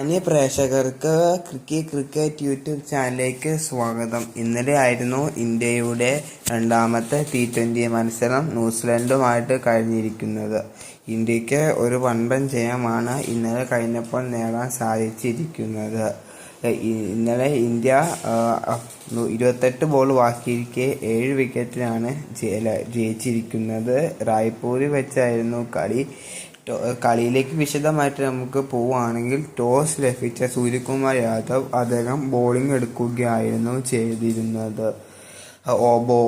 മാന്യ പ്രേക്ഷകർക്ക് cricket cricket YouTube ചാനലിലേക്ക് സ്വാഗതം. ഇന്നലെ ആയിരുന്നു ഇന്ത്യയുടെ രണ്ടാമത്തെ ടി ട്വന്റി മത്സരം ന്യൂസിലൻഡുമായിട്ട് കഴിഞ്ഞിരിക്കുന്നത്. ഇന്ത്യയ്ക്ക് ഒരു വൺപൻ ജയമാണ് ഇന്നലെ കഴിഞ്ഞപ്പോൾ നേടാൻ സാധിച്ചിരിക്കുന്നത്. ഇന്നലെ ഇന്ത്യ ഇരുപത്തെട്ട് ബോൾ ബാക്കിയിരിക്കെ ഏഴ് വിക്കറ്റിനാണ് ജയ- ജയിച്ചിരിക്കുന്നത്. റായ്പൂരിൽ വെച്ചായിരുന്നു കളി. കളിയിലേക്ക് വിശദമായിട്ട് നമുക്ക് പോവുകയാണെങ്കിൽ ടോസ് ലഭിച്ച സൂര്യകുമാർ യാദവ് അദ്ദേഹം ബോളിംഗ് എടുക്കുകയായിരുന്നു ചെയ്തിരുന്നത്.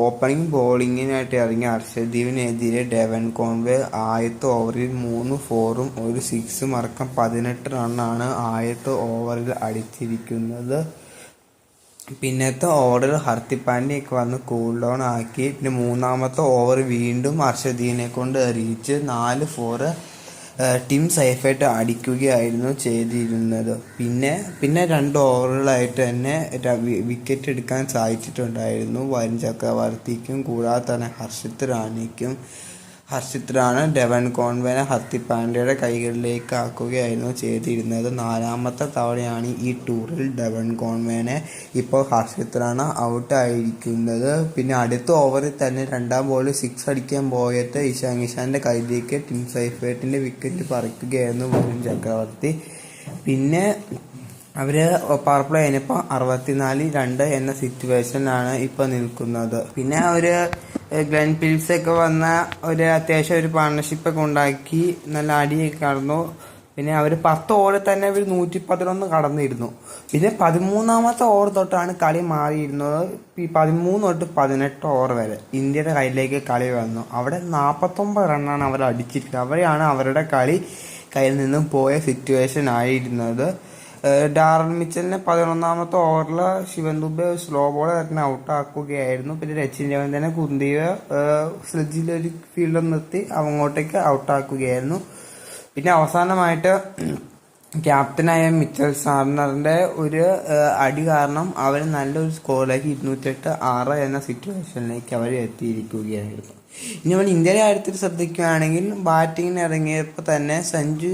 ഓപ്പണിംഗ് ബോളിങ്ങിനായിട്ട് ഇറങ്ങിയ അർഷദ്വീപിനെതിരെ ഡെവൻ കോൺവേ ആദ്യത്തെ ഓവറിൽ മൂന്ന് ഫോറും ഒരു സിക്സും അടക്കം പതിനെട്ട് റണ്ണാണ് ആദ്യത്തെ ഓവറിൽ അടിച്ചിരിക്കുന്നത്. പിന്നത്തെ ഓവറിൽ ഹർദിക് പാണ്ഡ്യയൊക്കെ വന്ന് കൂൾ ഡൗൺ ആക്കി. പിന്നെ മൂന്നാമത്തെ ഓവർ വീണ്ടും അർഷദീനെ കൊണ്ട് എറിയിച്ച് നാല് ഫോറ് ടീം സേഫായിട്ട് അടിക്കുകയായിരുന്നു ചെയ്തിരുന്നത്. പിന്നെ പിന്നെ രണ്ട് ഓവറുകളായിട്ട് തന്നെ വിക്കറ്റ് എടുക്കാൻ സാധിച്ചിട്ടുണ്ടായിരുന്നു. വരുൺ ചക്രവർത്തിക്കും കൂടാതെ തന്നെ ഹർഷിത് റാണിക്കും. ഹർഷിത് റാണ ഡെവൻ കോൺവെനെ പാണ്ഡ്യയുടെ കൈകളിലേക്ക് ആക്കുകയായിരുന്നു ചെയ്തിരുന്നത്. നാലാമത്തെ തവണയാണ് ഈ ടൂറിൽ ഡെവൻ കോൺവേനെ ഇപ്പോൾ ഹർഷിത്രാണ് ഔട്ടായിരിക്കുന്നത്. പിന്നെ അടുത്ത ഓവറിൽ തന്നെ രണ്ടാം ബോളിൽ സിക്സ് അടിക്കാൻ പോയത് ഇഷാൻ ഇഷാന്റെ കയ്യിലേക്ക് ടിം സൈഫേട്ടിന്റെ വിക്കറ്റ് പറിക്കുകയായിരുന്നു വരുൺ ചക്രവർത്തി. പിന്നെ അവർ പവർ പ്ലേ കഴിഞ്ഞപ്പോൾ അറുപത്തിനാല് രണ്ട് എന്ന സിറ്റുവേഷനാണ് ഇപ്പോൾ നിൽക്കുന്നത്. പിന്നെ അവർ ഗ്ലെൻ ഫിലിപ്സ് ഒക്കെ വന്ന ഒരു അത്യാവശ്യം ഒരു പാർട്ണർഷിപ്പ് ഒക്കെ ഉണ്ടാക്കി നല്ല അടിയൊക്കെ കടന്നു. പിന്നെ അവർ പത്ത് ഓവർ തന്നെ അവർ നൂറ്റി പതിനൊന്ന് കടന്നിരുന്നു. പിന്നെ പതിമൂന്നാമത്തെ ഓവർ തൊട്ടാണ് കളി മാറിയിരുന്നത്. ഈ പതിമൂന്ന് തൊട്ട് പതിനെട്ട് ഓവർ വരെ ഇന്ത്യയുടെ കയ്യിലേക്ക് കളി വന്നു. അവിടെ നാൽപ്പത്തൊമ്പത് റണ്ണാണ് അവർ അടിച്ചിരിക്കുന്നത്. അവരെയാണ് അവരുടെ കളി കയ്യിൽ നിന്നും പോയ സിറ്റുവേഷൻ ആയിരുന്നത്. ഡാറൻ മിച്ചലിനെ പതിനൊന്നാമത്തെ ഓവറിൽ ശിവൻ ദുബെ സ്ലോ ബോൾ തന്നെ ഔട്ടാക്കുകയായിരുന്നു പിന്നെ രച്ചിൻ രവീന്ദ്രനെ കുന്തിയ സ്ലെഡ്ജിലൊരു ഫീൽഡിൽ നിർത്തി അങ്ങോട്ടേക്ക് ഔട്ടാക്കുകയായിരുന്നു പിന്നെ അവസാനമായിട്ട് ക്യാപ്റ്റനായ മിച്ചൽ സാർണറിന്റെ ഒരു അടി കാരണം അവർ നല്ലൊരു സ്കോറിലേക്ക് ഇരുന്നൂറ്റെട്ട് ആറ് എന്ന സിറ്റുവേഷനിലേക്ക് അവർ എത്തിയിരിക്കുകയായിരുന്നു. ഇനി നമ്മൾ ഇന്ത്യയുടെ കാര്യത്തിൽ ശ്രദ്ധിക്കുകയാണെങ്കിൽ ബാറ്റിങ്ങിന് ഇറങ്ങിയപ്പോൾ തന്നെ സഞ്ജു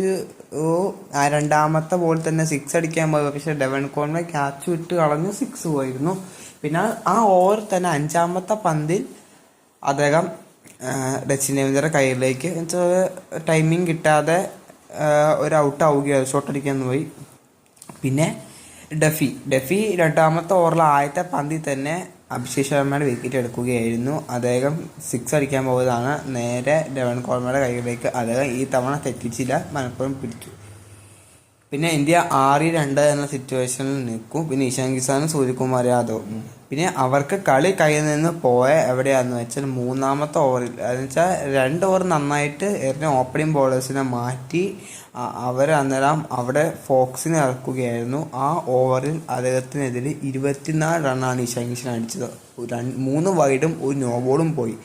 രണ്ടാമത്തെ ബോൾ തന്നെ സിക്സ് അടിക്കാൻ പോയി പക്ഷെ ഡെവൻ കോൺവെ ക്യാച്ച് വിട്ട് കളഞ്ഞ് സിക്സ് പോയിരുന്നു. പിന്നെ ആ ഓവർ തന്നെ അഞ്ചാമത്തെ പന്തിൽ അദ്ദേഹം ഡച്ചിൻ രവീന്ദ്രയുടെ കയ്യിലേക്ക് ടൈമിംഗ് കിട്ടാതെ ഒരു ഔട്ട് ആവുകയായിരുന്നു ഷോട്ട് അടിക്കാൻ പോയി. പിന്നെ ഡഫി ഡഫി രണ്ടാമത്തെ ഓവറിൽ ആദ്യത്തെ പന്തിൽ തന്നെ അഭിഷേക് ശർമ്മയുടെ വിക്കറ്റ് എടുക്കുകയായിരുന്നു. അദ്ദേഹം സിക്സ് അടിക്കാൻ പോയതാണ് നേരെ ഡെവൻ കോർമയുടെ കൈകളിലേക്ക് അദ്ദേഹം ഈ തവണ തെറ്റിച്ചില്ല. മലപ്പുറം പിടിച്ചു. പിന്നെ ഇന്ത്യ ആറ് രണ്ട് എന്ന സിറ്റുവേഷനിൽ നിൽക്കും. പിന്നെ ഇഷാൻ കിസാനും സൂര്യകുമാർ യാദവും. പിന്നെ അവർക്ക് കളി കയ്യിൽ നിന്ന് പോയ എവിടെയാന്ന് വെച്ചാൽ മൂന്നാമത്തെ ഓവറിൽ അതെന്ന് വെച്ചാൽ രണ്ട് ഓവർ നന്നായിട്ട് എറിഞ്ഞ ഓപ്പണിംഗ് ബോളേഴ്സിനെ മാറ്റി അവർ അന്നേരം അവിടെ ഫോക്സിനെ ഇറക്കുകയായിരുന്നു. ആ ഓവറിൽ അദ്ദേഹത്തിനെതിരെ ഇരുപത്തിനാല് റണ്ണാണ് ഇഷാൻ കിഷൻ അടിച്ചത്. മൂന്ന് വൈഡും ഒരു നോ ബോളും പോയി.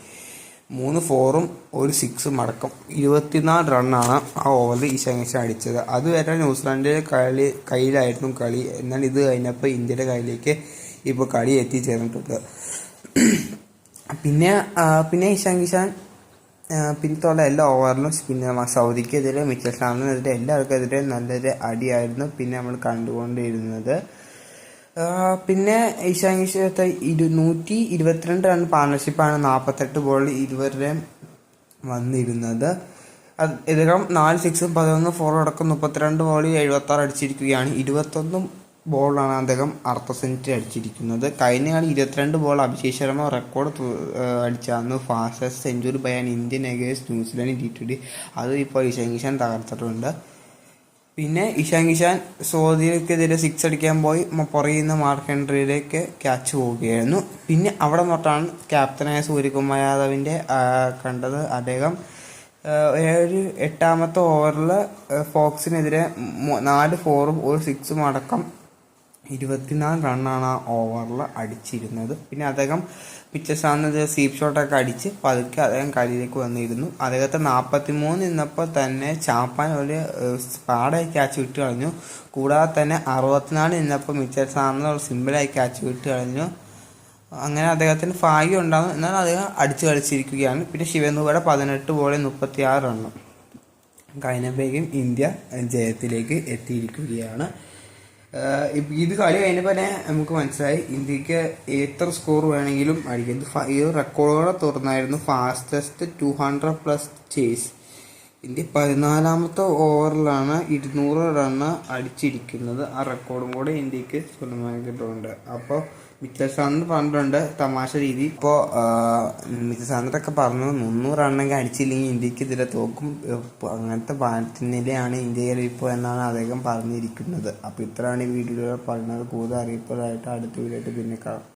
മൂന്ന് ഫോറും ഒരു സിക്സും അടക്കം. ഇരുപത്തിനാല് റണ്ണാണ് ആ ഓവറിൽ കിഷൻ അടിച്ചത്. അതുവരെ ന്യൂസിലാൻഡിന്റെ കളി കയ്യിലായിരുന്നു കളി. എന്നാൽ ഇത് കഴിഞ്ഞപ്പോൾ ഇന്ത്യയുടെ കയ്യിലേക്ക് ഇപ്പോൾ കളി എത്തിച്ചേർന്നിട്ടുണ്ട്. പിന്നെ പിന്നെ ഇഷാൻ കിഷാൻ പിന്നത്തുള്ള എല്ലാ ഓവറിലും പിന്നെ സൗദിക്കെതിരെ മിച്ചൽ സ്ലാമിനെതിരെ എല്ലാവർക്കെതിരെ നല്ലൊരു അടിയായിരുന്നു പിന്നെ നമ്മൾ കണ്ടുകൊണ്ടിരുന്നത്. പിന്നെ ഇഷാൻ കിഷത്തെ ഇരു നൂറ്റി ഇരുപത്തിരണ്ട് റൺ പാർട്ണർഷിപ്പാണ് നാൽപ്പത്തെട്ട് ബോളിൽ ഇരുവരുടെയും വന്നിരുന്നത്. അത് ഇതികം നാല് സിക്സും പതിനൊന്ന് ഫോറും അടക്കം മുപ്പത്തിരണ്ട് ബോളിൽ എഴുപത്താറ് അടിച്ചിരിക്കുകയാണ്. ഇരുപത്തൊന്നും ബോളാണ് അദ്ദേഹം അർദ്ധ സെഞ്ചുറി അടിച്ചിരിക്കുന്നത്. കഴിഞ്ഞ ഇരുപത്തിരണ്ട് ball Abhishek Sharma record അടിച്ചായിരുന്നു fastest century by an Indian against New Zealand T twenty അത് ഇപ്പോൾ ഈശാൻ കിഷാൻ തകർത്തിട്ടുണ്ട്. പിന്നെ ഇഷാൻ കിഷാൻ സോദിയക്കെതിരെ സിക്സ് അടിക്കാൻ പോയി. പുറകിൽ മാർക്ക് ഹെൻറിയിലേക്ക് ക്യാച്ച് പോവുകയായിരുന്നു. പിന്നെ അവിടെ തൊട്ടാണ് ക്യാപ്റ്റനായ സൂര്യകുമാർ യാദവിന്റെ കണ്ടത് അദ്ദേഹം ഒരു എട്ടാമത്തെ ഓവറിൽ ഫോക്സിനെതിരെ നാല് ഫോറും ഒരു സിക്സും അടക്കം ഇരുപത്തിനാല് റണ്ണാണ് ആ ഓവറിൽ അടിച്ചിരുന്നത്. പിന്നെ അദ്ദേഹം പിച്ച സ്ഥാനത്ത് സീപ്പ് ഷോട്ടൊക്കെ അടിച്ച് പതുക്കെ അദ്ദേഹം കളിയിലേക്ക് വന്നിരുന്നു. അദ്ദേഹത്തെ നാൽപ്പത്തി മൂന്ന് നിന്നപ്പോൾ തന്നെ ചാപ്പാൻ ഒരു പാടായി ക്യാച്ച് വിട്ട് കളഞ്ഞു. കൂടാതെ തന്നെ അറുപത്തിനാല് നിന്നപ്പോൾ മിച്ചസ് ആണ് ഒരു സിമ്പിളായി ക്യാച്ച് വിട്ട് കളഞ്ഞു. അങ്ങനെ അദ്ദേഹത്തിന് ഭാഗ്യം ഉണ്ടാകും എന്നാൽ അദ്ദേഹം അടിച്ചു കളിച്ചിരിക്കുകയാണ്. പിന്നെ ശിവനുവയുടെ പതിനെട്ട് ബോളിൽ മുപ്പത്തി ആറ് റണ്ണും കഴിഞ്ഞപ്പോഴേക്കും ഇന്ത്യ ജയത്തിലേക്ക് എത്തിയിരിക്കുകയാണ്. ഇത് കളി കഴിഞ്ഞപ്പോൾ തന്നെ നമുക്ക് മനസ്സിലായി ഇന്ത്യയ്ക്ക് എത്ര സ്കോർ വേണമെങ്കിലും അടിക്കും. ഇത് ഈ റെക്കോർഡോടെ തുറന്നായിരുന്നു fastest two hundred plus chase India പതിനാലാമത്തെ ഓവറിലാണ് ഇരുന്നൂറ് റണ്ണ് അടിച്ചിരിക്കുന്നത്. ആ റെക്കോർഡും കൂടെ ഇന്ത്യയ്ക്ക് സ്വന്തമാക്കിയിട്ടുണ്ട് അപ്പോൾ മിച്ചൽ സാറിന് പറഞ്ഞിട്ടുണ്ട് തമാശ രീതി. ഇപ്പോൾ മിച്ചൽ സാറിനൊക്കെ പറഞ്ഞു മുന്നൂറ് റണ്ണെങ്കിൽ അടിച്ചില്ലെങ്കിൽ ഇന്ത്യയ്ക്ക് ഇതിലെ തോക്കും അങ്ങനത്തെ നിലയാണ് ഇന്ത്യയിൽ ഇപ്പോൾ എന്നാണ് അദ്ദേഹം പറഞ്ഞിരിക്കുന്നത്. അപ്പോൾ ഇത്രയാണ് ഈ വീഡിയോയിൽ പറയുന്നത് കൂടുതൽ അറിയിപ്പോഴായിട്ട് അടുത്ത വീഡിയോ ആയിട്ട് പിന്നെ കാണാം.